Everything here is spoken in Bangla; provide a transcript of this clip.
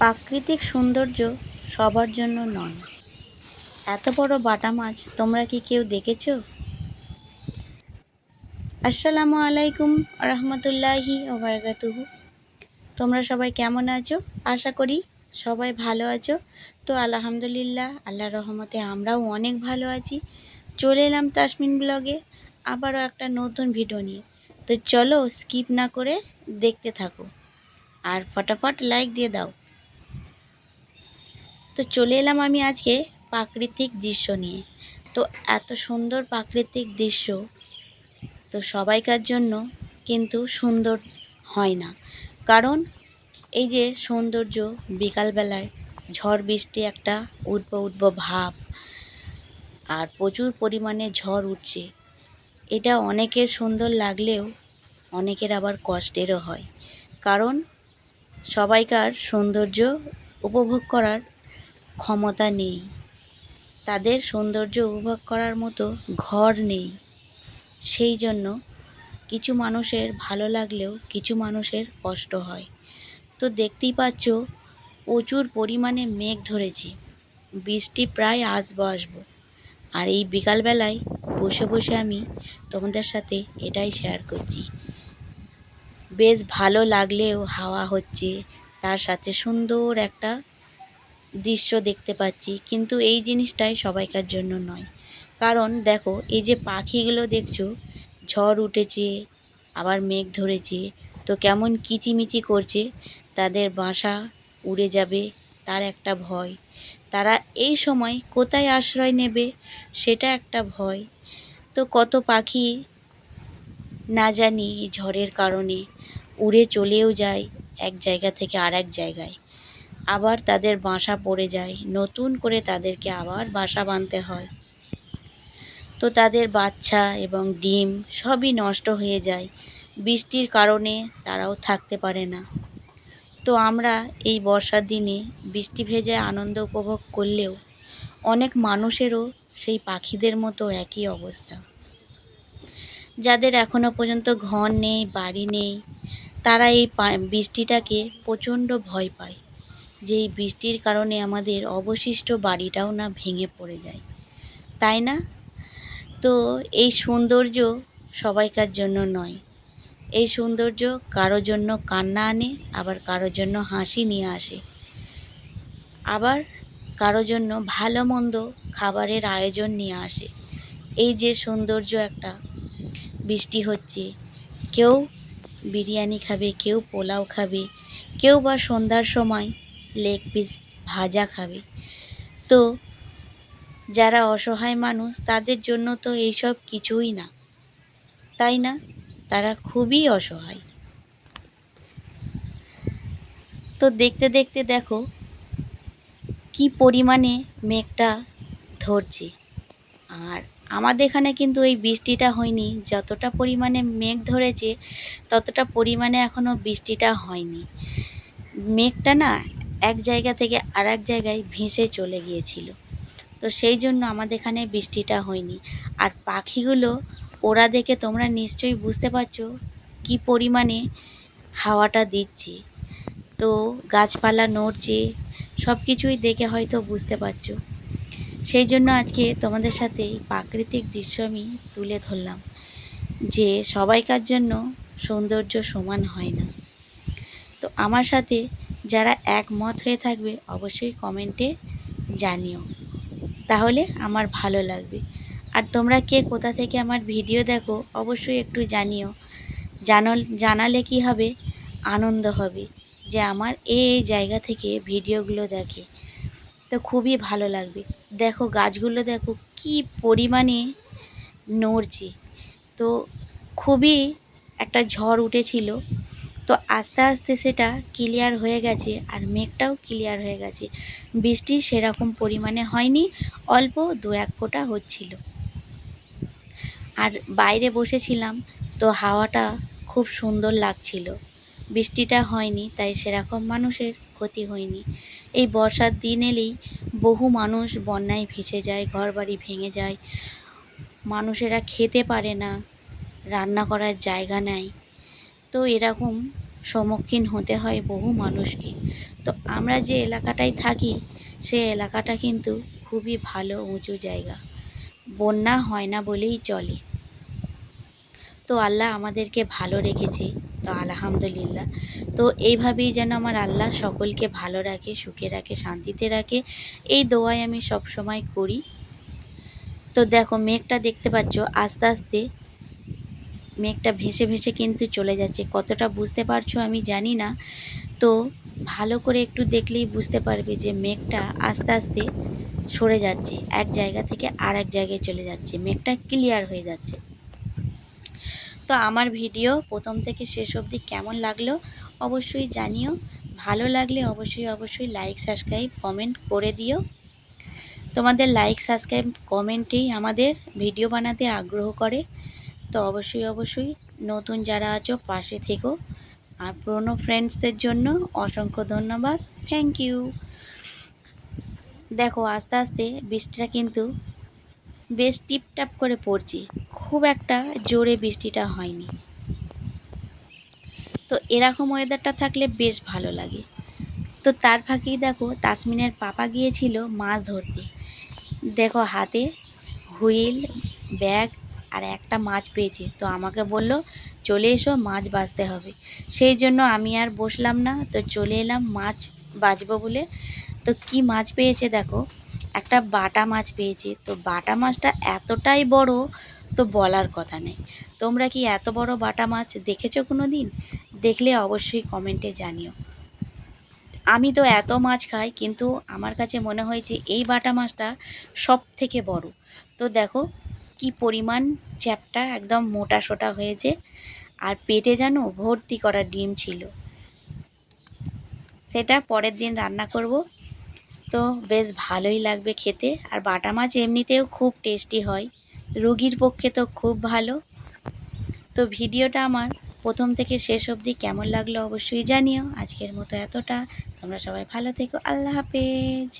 প্রাকৃতিক সৌন্দর্য সবার জন্য নয়। এত বড় বাটা মাছ তোমরা কি কেউ দেখেছ? আসসালামু আলাইকুম রহমতুল্লাহি ওবরাকাতুহু তোমরা সবাই কেমন আছো? আশা করি সবাই ভালো আছো। তো আলহামদুলিল্লাহ আল্লাহ রহমতে আমরাও অনেক ভালো আছি। চলে এলাম তাসমিন ব্লগে আবারও একটা নতুন ভিডিও নিয়ে। তো চলো স্কিপ না করে দেখতে থাকো। আর ফটাফট লাইক দিয়ে দাও। তো চলে এলাম আমি আজকে প্রাকৃতিক দৃশ্য নিয়ে। তো এত সুন্দর প্রাকৃতিক দৃশ্য তো সবাইকার জন্য কিন্তু সুন্দর হয় না। কারণ এই যে সৌন্দর্য বিকালবেলায় ঝড় বৃষ্টি একটা উঠবো উঠবো ভাব আর প্রচুর পরিমাণে ঝড় উঠছে, এটা অনেকের সুন্দর লাগলেও অনেকের আবার কষ্টেরও হয়। কারণ সবাইকার সৌন্দর্য উপভোগ করার ক্ষমতা নেই। তাদের সৌন্দর্য উপভোগ করার মতো ঘর নেই। সেই জন্য কিছু মানুষের ভালো লাগলেও কিছু মানুষের কষ্ট হয়। তো দেখতেই পাচ্ছ, প্রচুর পরিমাণে মেঘ ধরেছে। বৃষ্টি প্রায় আসব আসব। আর এই বিকালবেলায় বসে বসে আমি তোমাদের সাথে এটাই শেয়ার করছি। বেশ ভালো লাগলেও হাওয়া হচ্ছে, তার সাথে সুন্দর একটা দৃশ্য দেখতে পাচ্ছি, কিন্তু এই জিনিসটাই সবাইকার জন্য নয়। কারণ দেখো, এই যে পাখিগুলো দেখছ, ঝড় উঠেছে, আবার মেঘ ধরেছে, তো কেমন কিচিমিচি করছে, তাদের বাসা উড়ে যাবে, তার একটা ভয়। তারা এই সময় কোথায় আশ্রয় নেবে, সেটা একটা ভয়। তো কত পাখি না জানি ঝড়ের কারণে উড়ে চলেও যায় এক জায়গা থেকে আর এক জায়গায়। আবার তাদের বাসা পড়ে যায়। নতুন করে তাদেরকে আবার বাসা বাঁধতে হয়। তো তাদের বাচ্চা এবং ডিম সবই নষ্ট হয়ে যায়। বৃষ্টির কারণে তারাও থাকতে পারে না। তো আমরা এই বর্ষার দিনে বৃষ্টি ভেজে আনন্দ উপভোগ করলেও অনেক মানুষেরও সেই পাখিদের মতো একই অবস্থা। যাদের এখনও পর্যন্ত ঘর নেই, বাড়ি নেই, তারা এই বৃষ্টিটাকে প্রচণ্ড ভয় পায়। যে এই বৃষ্টির কারণে আমাদের অবশিষ্ট বাড়িটাও না ভেঙে পড়ে যায়। তাই না? তো এই সৌন্দর্য সবাইকার জন্য নয়। এই সৌন্দর্য কারও জন্য কান্না আনে, আবার কারও জন্য হাসি নিয়ে আসে। আবার কারও জন্য ভালো মন্দ খাবারের আয়োজন নিয়ে আসে। এই যে সৌন্দর্য একটা বৃষ্টি হচ্ছে, কেউ বিরিয়ানি খাবে, কেউ পোলাও খাবে, কেউ বা সন্ধ্যার সময় লেগ পিস ভাজা খাবে। তো, যারা অসহায় মানুষ, তাদের জন্য তো এইসব কিছুই না। তাই না? তারা খুবই অসহায়। তো দেখতে দেখতে দেখো, কি পরিমাণে মেঘটা ধরছে। আর আমাদের এখানে কিন্তু এই বৃষ্টিটা হয়নি। যতটা পরিমাণে মেঘ ধরেছে, ততটা পরিমাণে এখনও বৃষ্টিটা হয়নি। মেঘটা না এক জায়গা থেকে আর এক জায়গায় ভেসে চলে গিয়েছিল। তো সেই জন্য আমাদের এখানে বৃষ্টিটা হয়নি। আর পাখিগুলো, ওরা দেখে তোমরা নিশ্চয়ই বুঝতে পারছ কি পরিমাণে হাওয়াটা দিচ্ছে। তো গাছপালা নড়ছে সব কিছুই দেখে হয়তো বুঝতে পারছ। সেই জন্য আজকে তোমাদের সাথে প্রাকৃতিক দৃশ্য আমি তুলে ধরলাম, যে সবাইকার জন্য সৌন্দর্য সমান হয় না। তো আমার সাথে যারা একমত হয়ে থাকবে, অবশ্যই কমেন্টে জানিও। তাহলে আমার ভালো লাগবে। আর তোমরা কে, কোথা থেকে আমার ভিডিও দেখো, অবশ্যই একটু জানিও। জানল, জানালে কি হবে? আনন্দ হবে যে আমার এই জায়গা থেকে ভিডিওগুলো দেখে। তো খুবই ভালো লাগবে। দেখো গাছগুলো দেখো, কি পরিমাণে নড়ছে। তো খুবই একটা ঝড় উঠেছিল। তো আস্তে আস্তে সেটা ক্লিয়ার হয়ে গেছে আর মেঘটাও ক্লিয়ার হয়ে গেছে। বৃষ্টি সেরকম পরিমাণে হয়নি, অল্প দু এক ফোঁটা হচ্ছিল। আর বাইরে বসেছিলাম তো হাওয়াটা খুব সুন্দর লাগছিল। বৃষ্টিটা হয়নি, তাই সেরকম মানুষের ক্ষতি হয়নি। এই বর্ষার দিন এলেই বহু মানুষ বন্যায় ভেসে যায়, ঘরবাড়ি ভেঙে যায়। মানুষেরা খেতে পারে না, রান্না করার জায়গা নেয় তো এরকম সম্মুখীন হতে হয় বহু মানুষকে। তো আমরা যে এলাকাটায় থাকি, সে এলাকাটা কিন্তু খুবই ভালো, উঁচু জায়গা। বন্যা হয় না বলেই চলে। তো আল্লাহ আমাদেরকে ভালো রেখেছে। তো আলহামদুলিল্লাহ। তো এইভাবেই যেন আমার আল্লাহ সকলকে ভালো রাখে, সুখে রাখে, শান্তিতে রাখে। এই দোয়াই আমি সব সময় করি। তো দেখো, মেঘটা দেখতে পাচ্ছ, আস্তে আস্তে মেঘটা ভেসে ভেসে কিন্তু চলে যাচ্ছে। কতটা বুঝতে পারছ আমি জানি না। তো ভালো করে একটু দেখলেই বুঝতে পারবে যে মেঘটা আস্তে আস্তে সরে যাচ্ছে। এক জায়গা থেকে আর এক জায়গায় চলে যাচ্ছে। মেঘটা ক্লিয়ার হয়ে যাচ্ছে। তো আমার ভিডিও প্রথম থেকে শেষ অবধি কেমন লাগল অবশ্যই জানিও। ভালো লাগলে অবশ্যই অবশ্যই লাইক সাবস্ক্রাইব কমেন্ট করে দিও। তোমাদের লাইক সাবস্ক্রাইব কমেন্টেই আমাদের ভিডিও বানাতে আগ্রহ করে। তো অবশ্যই অবশ্যই নতুন যারা আছো পাশে থেকো। আর পুরনো ফ্রেন্ডসদের জন্য অসংখ্য ধন্যবাদ। থ্যাংক ইউ দেখো, আস্তে আস্তে বৃষ্টিটা কিন্তু বেশ টিপটাপ করে পড়ছে। খুব একটা জোরে বৃষ্টিটা হয়নি। তো এরকম ওয়েদারটা থাকলে বেশ ভালো লাগে। তো তার ফাঁকেই দেখো, তাসমিনের পাপা গিয়েছিল মাছ ধরতে। দেখো হাতে হুইল, ব্যাগ আর একটা মাছ পেয়েছে। তো আমাকে বলল, চলে এসো, মাছ বাছতে হবে। সেই জন্য আমি আর বসলাম না। তো চলে এলাম, মাছ বাছবো বলে। তো কি মাছ পেয়েছে দেখো, একটা বাটা মাছ পেয়েছে। তো বাটা মাছটা এতটাই বড়, তো বলার কথা নেই। তোমরা কি এত বড় বাটা মাছ দেখেছ কোনো দিন দেখলে অবশ্যই কমেন্টে জানিও। আমি তো এত মাছ খাই, কিন্তু আমার কাছে মনে হয়েছে এই বাটা মাছটা সব থেকে বড়। তো দেখো কি পরিমাণ চ্যাপটা একদম মোটা সোটা হয়েছে। আর পেটে যেন ভর্তি করা ডিম ছিল। সেটা পরের দিন রান্না করব। তো বেশ ভালোই লাগবে খেতে। আর বাটা মাছ এমনিতেও খুব টেস্টি হয়। রুগীর পক্ষে তো খুব ভালো। তো ভিডিওটা আমার প্রথম থেকে শেষ অবধি কেমন লাগল অবশ্যই জানিও। আজকের মতো এতটা। তোমরা সবাই ভালো থেকো। আল্লাহ হাফেজ।